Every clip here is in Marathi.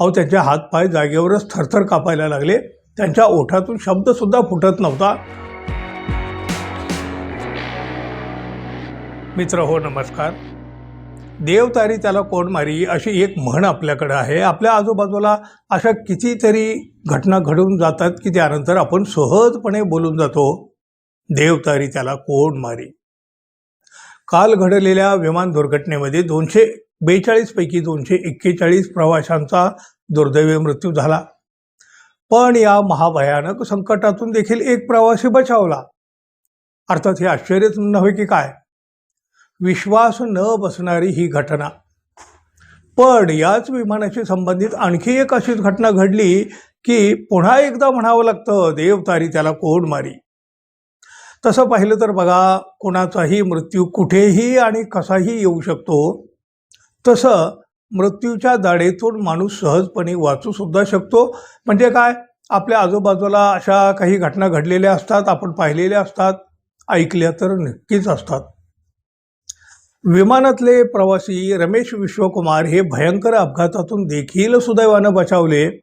अहो त्यांचे हातपाय जागेवरच थरथर कापायला लागले. त्यांच्या ओठातून शब्दसुद्धा फुटत नव्हता. मित्र हो नमस्कार. देवतारी त्याला कोण मारी अशी एक म्हण आपल्याकडं आहे. आपल्या आजूबाजूला अशा कितीतरी घटना घडून जातात की त्यानंतर आपण सहजपणे बोलून जातो देवतारी त्याला कोण मारी? काल घडलेल्या विमान दुर्घटनेमध्ये दोनशे बेचाळीसपैकी दोनशे एक्केचाळीस प्रवाशांचा दुर्दैवी मृत्यू झाला. पण या महाभयानक संकटातून देखील एक प्रवासी बचावला. अर्थात हे आश्चर्यच नव्हे की काय? विश्वास न बसणारी ही घटना. पण याच विमानाशी संबंधित आणखी एक अशीच घटना घडली की पुन्हा एकदा म्हणावं लागतं देवतारी त्याला कोण मारी? तसं पाहिलं तर बघा कोणाचाही मृत्यू कुठेही आणि कसाही येऊ शकतो तसं मृत्यूच्या दाढेतून माणूस सहजपणे वाचू सुद्धा शकतो. म्हणजे काय? आपल्या आजूबाजूला अशा काही घटना घडलेल्या असतात आपण पाहिलेल्या असतात ऐकल्या तर नक्कीच असतात. विमानातले प्रवासी रमेश विश्वकुमार हे भयंकर अपघातातून देखील सुदैवानं बचावले.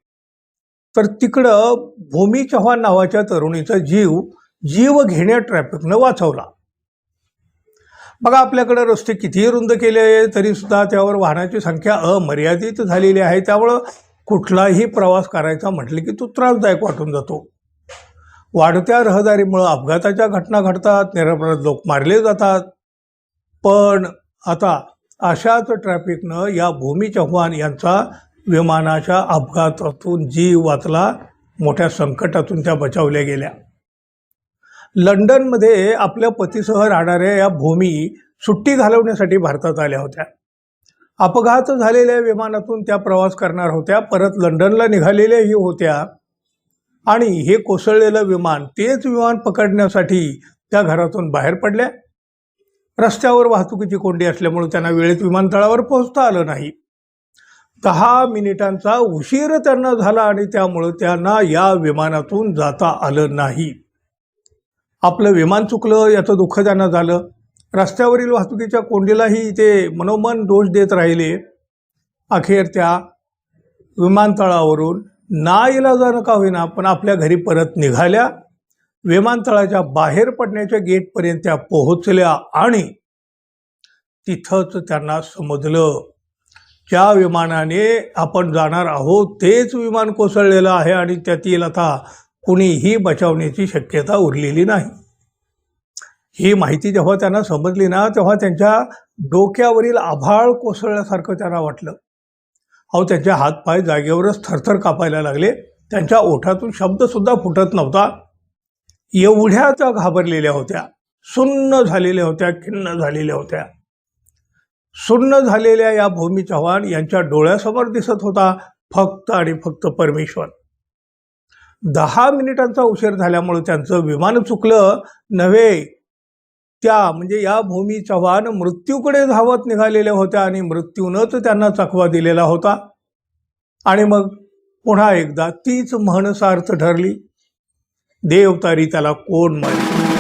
तर तिकडं भूमी चव्हाण नावाच्या तरुणीचा जीव जीव घेण्या ट्रॅफिकनं वाचवला. बघा आपल्याकडे रस्ते कितीही रुंद केले तरीसुद्धा त्यावर वाहनाची संख्या अमर्यादित झालेली आहे. त्यामुळं कुठलाही प्रवास करायचा म्हटलं की तो त्रासदायक वाटून जातो. वाढत्या रहदारीमुळं अपघाताच्या घटना घडतात निरपराध लोक मारले जातात. पण आता अशाच ट्रॅफिकनं या भूमी चव्हाण यांचा विमानाच्या अपघातातून जीव वाचला मोठ्या संकटातून त्या बचावल्या गेल्या. लंडनमध्ये आपल्या पतीसह राहणाऱ्या या भूमी सुट्टी घालवण्यासाठी भारतात आल्या होत्या. अपघात झालेल्या विमानातून त्या प्रवास करणार होत्या परत लंडनला निघालेल्याही होत्या आणि हे कोसळलेलं विमान तेच विमान पकडण्यासाठी त्या घरातून बाहेर पडल्या. रस्त्यावर वाहतुकीची कोंडी असल्यामुळे त्यांना वेळेत विमानतळावर पोहोचता आलं नाही. दहा मिनिटांचा उशीर त्यांना झाला आणि त्यामुळं त्यांना या विमानातून जाता आलं नाही. आपलं विमान चुकलं याचं दुःख त्यांना झालं. रस्त्यावरील वाहतुकीच्या कोंडीलाही ते मनोमन दोष देत राहिले. अखेर त्या विमानतळावरून ना इलाजानं का होईना पण आपल्या घरी परत निघाल्या. विमानतळाच्या बाहेर पडण्याच्या गेटपर्यंत त्या पोहोचल्या आणि तिथंच त्यांना समजलं ज्या विमानाने आपण जाणार आहोत तेच विमान कोसळलेलं आहे आणि त्यातील आता कुणीही बचावण्याची शक्यता उरलेली नाही. ही माहिती जेव्हा त्यांना समजली ना तेव्हा त्यांच्या डोक्यावरील आभाळ कोसळल्यासारखं त्यांना वाटलं. अहो त्यांचे हातपाय जागेवरच थरथर कापायला लागले. त्यांच्या ओठातून शब्दसुद्धा फुटत नव्हता. एवढ्या त्या घाबरलेल्या होत्या. सुन्न झालेल्या होत्या खिन्न झालेल्या होत्या. सुन्न झालेल्या या भूमी चव्हाण यांच्या डोळ्यासमोर दिसत होता फक्त आणि फक्त परमेश्वर. दहा मिनिटांचा उशीर झाल्यामुळं त्यांचं विमान चुकलं नव्हे. त्या म्हणजे या भूमी चव्हाण मृत्यूकडे धावत निघालेल्या होत्या आणि मृत्यूनंच त्यांना चकवा दिलेला होता. आणि मग पुन्हा एकदा तीच म्हण सार्थ ठरली. देवतारी त्याला कोण मारी